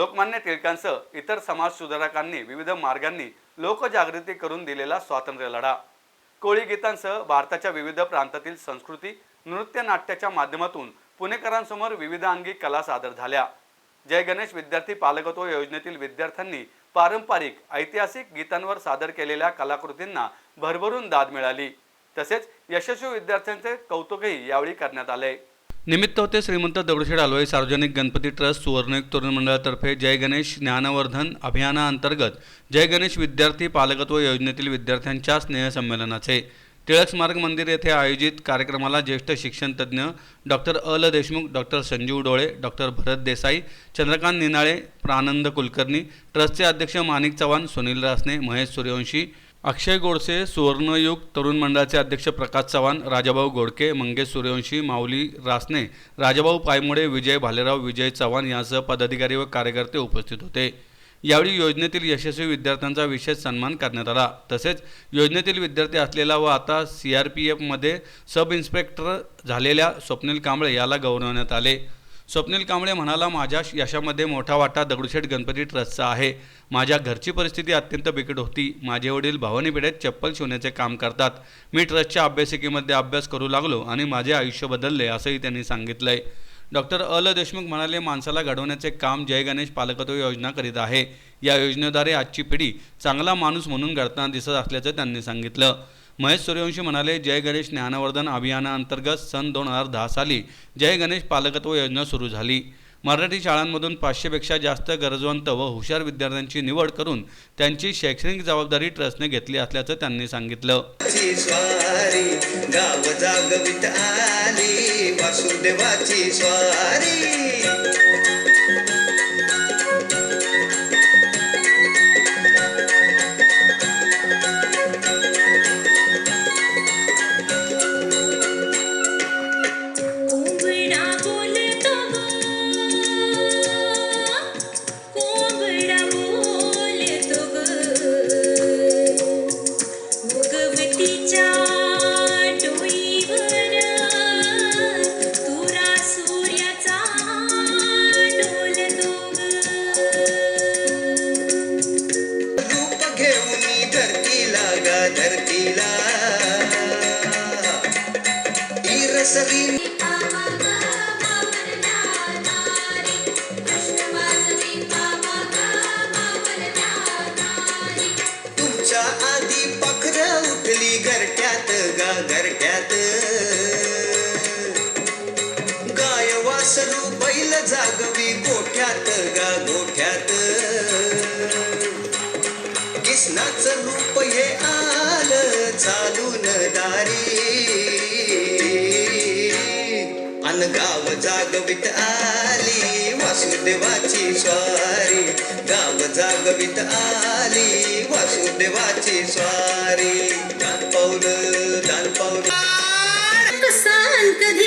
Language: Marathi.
लोकमान्य टिळकांसह इतर समाजसुधारकांनी विविध मार्गांनी लोकजागृती करून दिलेला स्वातंत्र्य लढा. कोळी गीतांसह भारताच्या विविध प्रांतातील संस्कृती नृत्य नाट्याच्या माध्यमातून पुणेकरांसमोर विविधांगी कला सादर झाल्या. जय गणेश विद्यार्थी पालकत्व योजनेतील विद्यार्थ्यांनी पारंपरिक ऐतिहासिक गीतांवर सादर केलेल्या कलाकृतींना भरभरून दाद मिळाली. तसेच यशस्वी विद्यार्थ्यांचे कौतुकही यावेळी करण्यात आले. निमित्त होते श्रीमंत दगडूशेठ हलवाई सार्वजनिक गणपती ट्रस्ट सुवर्णयुग तरुण मंडळातर्फे जय गणेश ज्ञानवर्धन अभियानाअंतर्गत जय गणेश विद्यार्थी पालकत्व योजनेतील विद्यार्थ्यांच्या स्नेहसंमेलनाचे टिळक स्मारक मंदिर येथे आयोजित कार्यक्रमाला ज्येष्ठ शिक्षण तज्ज्ञ doctor L Deshmukh doctor Sanjeev Dole doctor Bharat Desai Chandrakant Ninale Pranand Kulkarni ट्रस्टचे अध्यक्ष माणिक चव्हाण सुनील रासने महेश सूर्यवंशी अक्षय गोडसे सुवर्णयुग तरुण मंडळाचे अध्यक्ष प्रकाश चव्हाण राजाभाऊ गोडके मंगेश सूर्यवंशी माऊली रासने राजाभाऊ पायमोडे विजय भालेराव विजय चव्हाण यांसह पदाधिकारी व कार्यकर्ते उपस्थित होते. यावेळी योजनेतील यशस्वी विद्यार्थ्यांचा विशेष सन्मान करण्यात आला. तसेच योजनेतील विद्यार्थी असलेला व आता सी आर पी एफमध्ये सब इन्स्पेक्टर झालेल्या स्वप्नील कांबळे याला गौरवण्यात आले. स्वप्नील कांबळे म्हणाला माझ्या यशामध्ये मोठा वाटा दगडूशेठ गणपती ट्रस्टचा आहे. माझ्या घरची परिस्थिती अत्यंत बिकट होती. माझे वडील भवानी पेठेत चप्पल शिवण्याचे काम करतात. मी ट्रस्टच्या अभ्यासिकेमध्ये अभ्यास करू लागलो आणि माझे आयुष्य बदलले असंही त्यांनी सांगितलंय. डॉक्टर अल देशमुख म्हणाले माणसाला घडवण्याचे काम जय गणेश पालकत्व योजना करीत आहे. या योजनेद्वारे आजची पिढी चांगला माणूस म्हणून घडताना दिसत असल्याचं त्यांनी सांगितलं. महेश सूर्यवंशी म्हणाले जय गणेश ज्ञानवर्धन अभियानाअंतर्गत सन दोन हजार दहा साली जय गणेश पालकत्व योजना सुरू झाली. मराठी शाळांमधून पाचशेपेक्षा जास्त गरजवंत व हुशार विद्यार्थ्यांची निवड करून त्यांची शैक्षणिक जबाबदारी ट्रस्टने घेतली असल्याचं त्यांनी सांगितलं. वासुदेवाची स्वारी. गोठ्यात गा गोठ्यात. कृष्णाचं रूप हे आलं चालून दारी. अन गाव जागवित आली वासुदेवाची स्वारी. गाव जागवित आली वासुदेवाची स्वारी. दान पाऊल दान पाऊल कसान कधी